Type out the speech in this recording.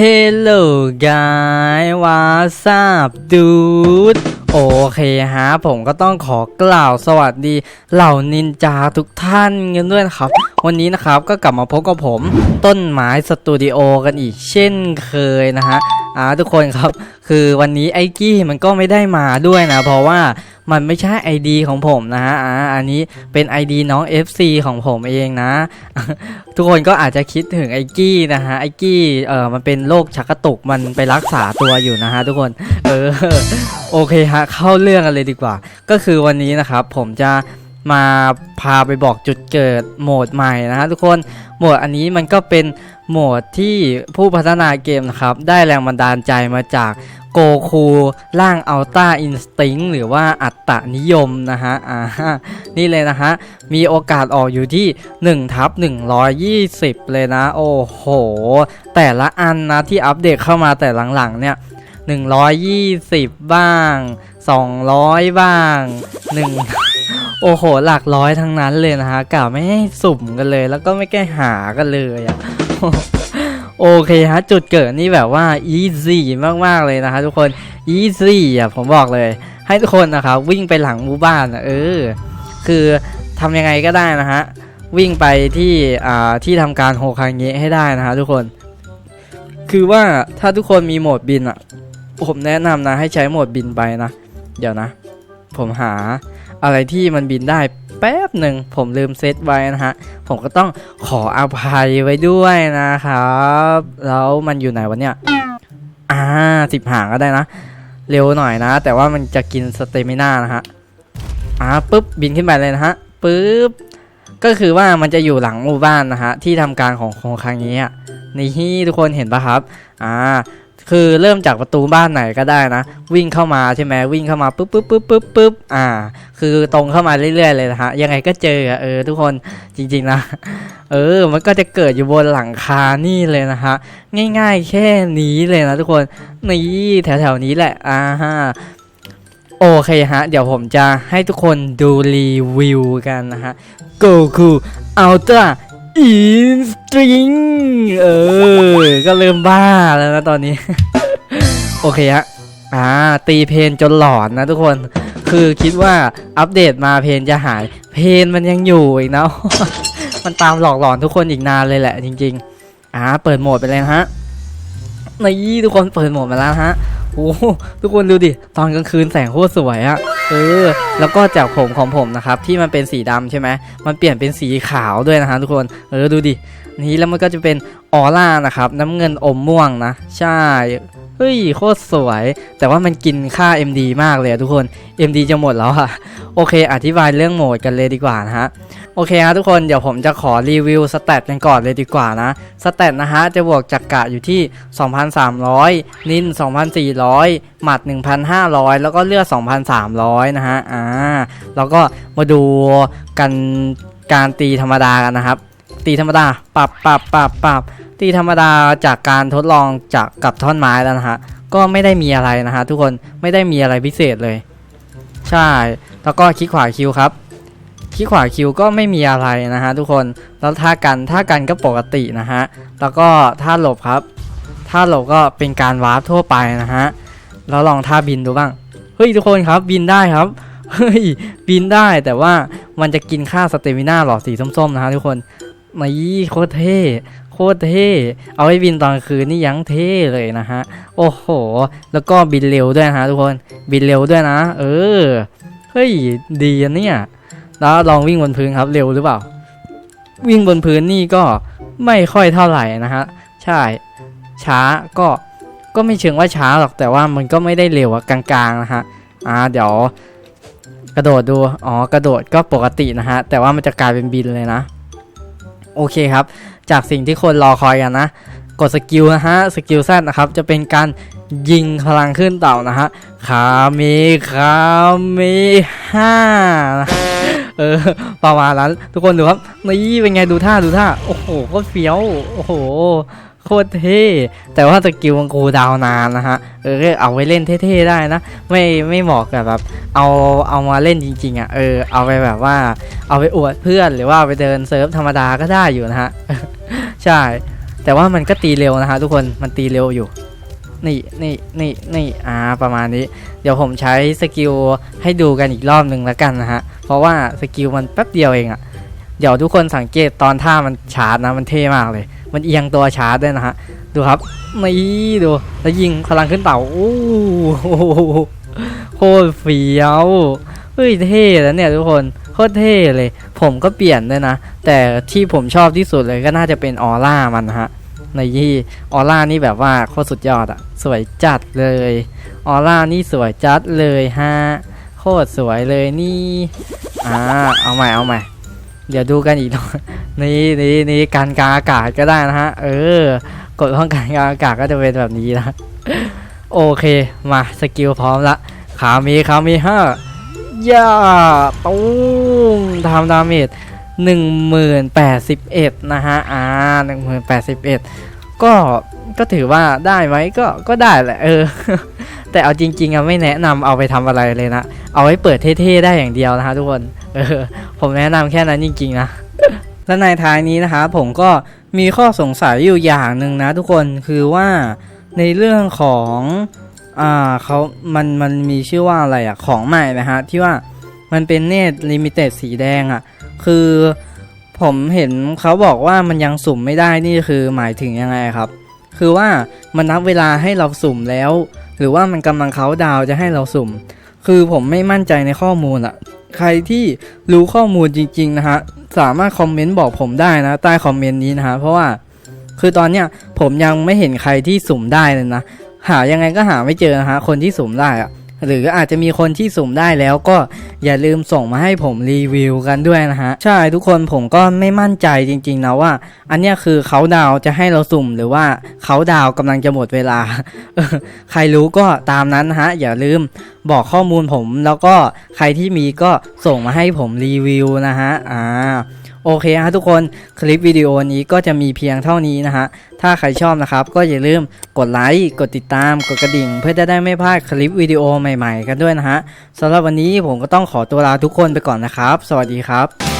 Hello guys what's up dude โอเคฮะ ผมก็ต้องขอกล่าวสวัสดีเหล่านินจาทุกท่านกันด้วยนะครับ วันนี้นะครับก็กลับมาพบกับผมต้นไม้สตูดิโอกันอีกเช่นเคยนะฮะอ่าทุกคนครับ คือวันนี้ไอ้กี้มันก็ไม่ได้มาด้วยนะ เพราะว่า มันไม่ใช่ ID ของผมนะฮะอ่าอันนี้เป็น ID น้อง FC ของผมเองนะ ทุกคนก็อาจจะคิดถึงไอ้กี้นะฮะไอ้กี้เออมันเป็นโรคชักกระตุกมันไปรักษาตัวอยู่นะฮะทุกคนเออโอเคฮะเข้าเรื่องกันเลยดีกว่า ก็คือวันนี้นะครับผมจะ มาพาไปบอกจุดเกิดโหมดใหม่นะฮะทุกคนโหมดอันนี้มันก็เป็นโหมดที่ผู้พัฒนาเกมนะครับ ได้แรงบันดาลใจมาจากโกคูร่างอัลต้าอินสติ้งหรือว่าอัตตนิยมนะฮะอ่านี่เลยนะฮะ มีโอกาสออกอยู่ที่1ทับ120 เลยนะ โอ้โห แต่ละอันนะที่อัปเดตเข้ามาแต่หลังๆเนี่ย 120 บ้าง 200 บ้าง1 โอ้โห หลักร้อยทั้งนั้นเลยนะฮะกล่าวไม่ให้สุ่มกันเลย แล้วก็ไม่แก้หากันเลยอะโอเคฮะ จุดเกิดนี่แบบว่า easy มาก ๆ เลยนะคะทุกคน easy อะผมบอกเลย ให้ทุกคนนะครับวิ่งไปหลังหมู่บ้านอะเออ คือทำยังไงก็ได้นะฮะ วิ่งไปที่อ่าที่ทำการโฮคาเงะให้ได้นะฮะทุกคน คือว่าถ้าทุกคนมีโหมดบินอะ ผมแนะนำนะให้ใช้โหมดบินไปนะ เดี๋ยวนะ ผมหา อะไรที่มันบินได้แป๊บหนึ่งผมลืมเซตไว้นะฮะ ผมก็ต้องขออภัยไว้ด้วยนะครับ แล้วมันอยู่ไหนวะเนี่ย อ่าสิบหางก็ได้นะ เร็วหน่อยนะ แต่ว่ามันจะกินสเตมิน่านะฮะ อ่าปุ๊บบินขึ้นไปเลยนะฮะปุ๊บก็คือว่ามันจะอยู่หลังหมู่บ้านนะฮะที่ทำการของโครงครั้งนี้นี่ทุกคนเห็นปะครับ อ่า คือเริ่มจากประตูบ้านไหนก็ได้นะ วิ่งเข้ามาใช่ไหมวิ่งเข้ามาปุ๊บปุ๊บปุ๊บปุ๊บปุ๊บอ่า คือตรงเข้ามาเรื่อยๆเลยนะฮะยังไงก็เจออะเออทุกคนจริงๆนะเออ มันก็จะเกิดอยู่บนหลังคานี่เลยนะฮะง่ายๆ แค่นี้เลยนะทุกคนนี่แถวๆนี้แหละอ่าฮะโอเคฮะ เดี๋ยวผมจะให้ทุกคนดูรีวิวกันนะฮะ Goku Ultra Instinct เออ ก็เริ่มบ้าแล้วนะตอนนี้ โอเคฮะ อ่า ตีเพนจนหลอนนะทุกคน คือคิดว่าอัปเดตมาเพนจะหาย เพนมันยังอยู่อีกนะ มันตามหลอกหลอนทุกคนอีกนานเลยแหละจริง ๆ อ่า เปิดโหมดไปเลยนะฮะนี่ทุกคนเปิดโหมดมาแล้วฮะ โอ้โหทุกคนดูดิ ตอนกลางคืนแสงโคตรสวยอะเออ แล้วก็จากผมของผมนะครับ ที่มันเป็นสีดำใช่ไหมมันเปลี่ยนเป็นสีขาวด้วยนะฮะทุกคน เออดูดิ นี้แล้วมันก็จะเป็นออร่านะครับ น้ำเงินอมม่วงนะ ใช่ เฮ้ยโคตรสวย แต่ว่ามันกินค่า MD มากเลยอะทุกคน MD จะหมดแล้วอะโอเค อธิบายเรื่องโหมดกันเลยดีกว่านะฮะ โอเคฮะทุกคน เดี๋ยวผมจะขอรีวิวสเตตกันก่อนเลยดีกว่านะ สเตตนะฮะ จะบวกจักกะอยู่ที่ 2,300 นิน 2,400 หมัด 1,500 แล้วก็เลือด 2,300 นะฮะ อ่า แล้วก็มาดูกันการตีธรรมดากันนะครับ ตีธรรมดาปรับปรับปรับปรับ ตีธรรมดาจากการทดลองจากกับท่อนไม้แล้วนะฮะก็ไม่ได้มีอะไรนะฮะทุกคนไม่ได้มีอะไรพิเศษเลย ใช่ แล้วก็คลิกขวาคิวครับคลิกขวาคิวก็ไม่มีอะไรนะฮะทุกคนแล้วท่ากันท่ากันก็ปกตินะฮะแล้วก็ท่าหลบครับท่าหลบก็เป็นการวาร์ปทั่วไปนะฮะแล้วลองท่าบินดูบ้างเฮ้ยทุกคนครับบินได้ครับเฮ้ยบินได้แต่ว่ามันจะกินค่าสเตมิน่าหลอดสีส้มๆนะฮะทุกคนนี่โคตรเท่ โคตรเท่ เอาไว้บินตอนคืนนี่ยังเท่เลยนะฮะ โอ้โห แล้วก็บินเร็วด้วยนะฮะทุกคน บินเร็วด้วยนะ เออ เฮ้ย ดีอะเนี่ย แล้วลองวิ่งบนพื้นครับ เร็วหรือเปล่า วิ่งบนพื้นนี่ก็ไม่ค่อยเท่าไหร่นะฮะ ใช่ ช้าก็ ก็ไม่เชิงว่าช้าหรอก แต่ว่ามันก็ไม่ได้เร็วอะกลางๆนะฮะ อ่า เดี๋ยว กระโดดดู อ๋อ กระโดดก็ปกตินะฮะ แต่ว่ามันจะกลายเป็นบินเลยนะ โอเคครับ จากสิ่งที่คนรอคอยกันนะ กดสกิลนะฮะสกิลแซนะครับจะเป็นการยิงพลังขึ้นเต่านะฮะคาเมคาเมห้าเออประมาณนั้นทุกคนดูครับนี่เป็นไงดูท่าดูท่า โอ้โหก็เฟี้ยว โอ้โห โคตรเท่แต่ว่าสกิลมันกูดาวนานนะฮะเออเอาไว้เล่นเท่ๆได้นะ ไม่ไม่เหมาะกับแบบเอาเอามาเล่นจริง ๆอะเออเอาไปแบบว่า เอาไปอวดเพื่อนหรือว่าไปเดินเซิร์ฟธรรมดาก็ได้อยู่นะฮะใช่ แต่ว่ามันก็ตีเร็วนะฮะทุกคนมันตีเร็วอยู่นี่นี่นี่นี่อ่าประมาณนี้ เดี๋ยวผมใช้สกิลให้ดูกันอีกรอบหนึ่งแล้วกันนะฮะ เพราะว่าสกิลมันแป๊บเดียวเองอะเดี๋ยวทุกคนสังเกตตอนท่ามันชาร์จนะมันเท่มากเลย มันเอียงตัวชาร์จด้วยนะฮะ ดูครับ นี่ดู แล้วยิงพลังขึ้นเต่า โอ้โหโคตรเฟี้ยว เฮ้ยเท่แล้วเนี่ยทุกคน โคตรเท่เลย ผมก็เปลี่ยนด้วยนะ แต่ที่ผมชอบที่สุดเลยก็น่าจะเป็นออร่ามันนะฮะในยี่ออร่านี่แบบว่าโคตรสุดยอดอะสวยจัดเลย ออร่านี่สวยจัดเลยฮะ โคตรสวยเลยนี่ อ่า เอาใหม่เอาใหม่ เดี๋ยวดูกันอีกหน่อยนี่นี่นี่การกลางอากาศก็ได้นะฮะ เออ กดป้องกันการอากาศก็จะเป็นแบบนี้นะ โอเค มาสกิลพร้อมละขามีขามีห้าย่าตุ้มทำดาเมจหนึ่งหมื่นแปดสิบเอ็ดนะฮะ อ่าหนึ่งหมื่นแปดสิบเอ็ดก็ ก็ถือว่าได้ไหมก็ ก็ได้แหละ เออ แต่เอาจริง ๆอะไม่แนะนำเอาไปทำอะไรเลยนะ เอาไว้เปิดเท่ๆได้อย่างเดียวนะฮะทุกคน เออผมแนะนำแค่นั้นจริงๆนะและในท้ายนี้นะคะผมก็มีข้อสงสัยอยู่อย่างหนึ่งนะทุกคนคือว่าในเรื่องของอ่าเขามันมันมีชื่อว่าอะไรอะของใหม่นะฮะที่ว่ามันเป็นเนตลิมิเต็ดสีแดงอะคือผมเห็นเขาบอกว่ามันยังสุ่มไม่ได้นี่คือหมายถึงยังไงครับ คือว่ามันนับเวลาให้เราสุ่มแล้ว หรือว่ามันกำลังเขาดาวจะให้เราสุ่ม คือผมไม่มั่นใจในข้อมูลอะ ใครที่รู้ข้อมูลจริงๆนะฮะสามารถคอมเมนต์บอกผมได้นะ ใต้คอมเมนต์นี้นะฮะเพราะว่าคือตอนเนี้ยผมยังไม่เห็นใครที่สุ่มได้เลยนะ หายังไงก็หาไม่เจอนะฮะคนที่สุ่มได้อะ หรืออาจจะมีคนที่สุ่มได้แล้วก็อย่าลืมส่งมาให้ผมรีวิวกันด้วยนะฮะ ใช่ทุกคนผมก็ไม่มั่นใจจริงๆนะว่า อันเนี้ยคือเขาดาวจะให้เราสุ่มหรือว่าเขาดาวน์กำลังจะหมดเวลา ใครรู้ก็ตามนั้นนะฮะ อย่าลืมบอกข้อมูลผมแล้วก็ใครที่มีก็ส่งมาให้ผมรีวิวนะฮะ อ่า โอเคฮะทุกคนคลิปวิดีโอนี้ก็จะมีเพียงเท่านี้นะฮะ ถ้าใครชอบนะครับ ก็อย่าลืมกดไลค์กดติดตาม กดกระดิ่ง เพื่อจะได้ไม่พลาดคลิปวิดีโอใหม่ๆ กันด้วยนะฮะสำหรับวันนี้ผมก็ต้องขอตัวลาทุกคนไปก่อนนะครับ สวัสดีครับ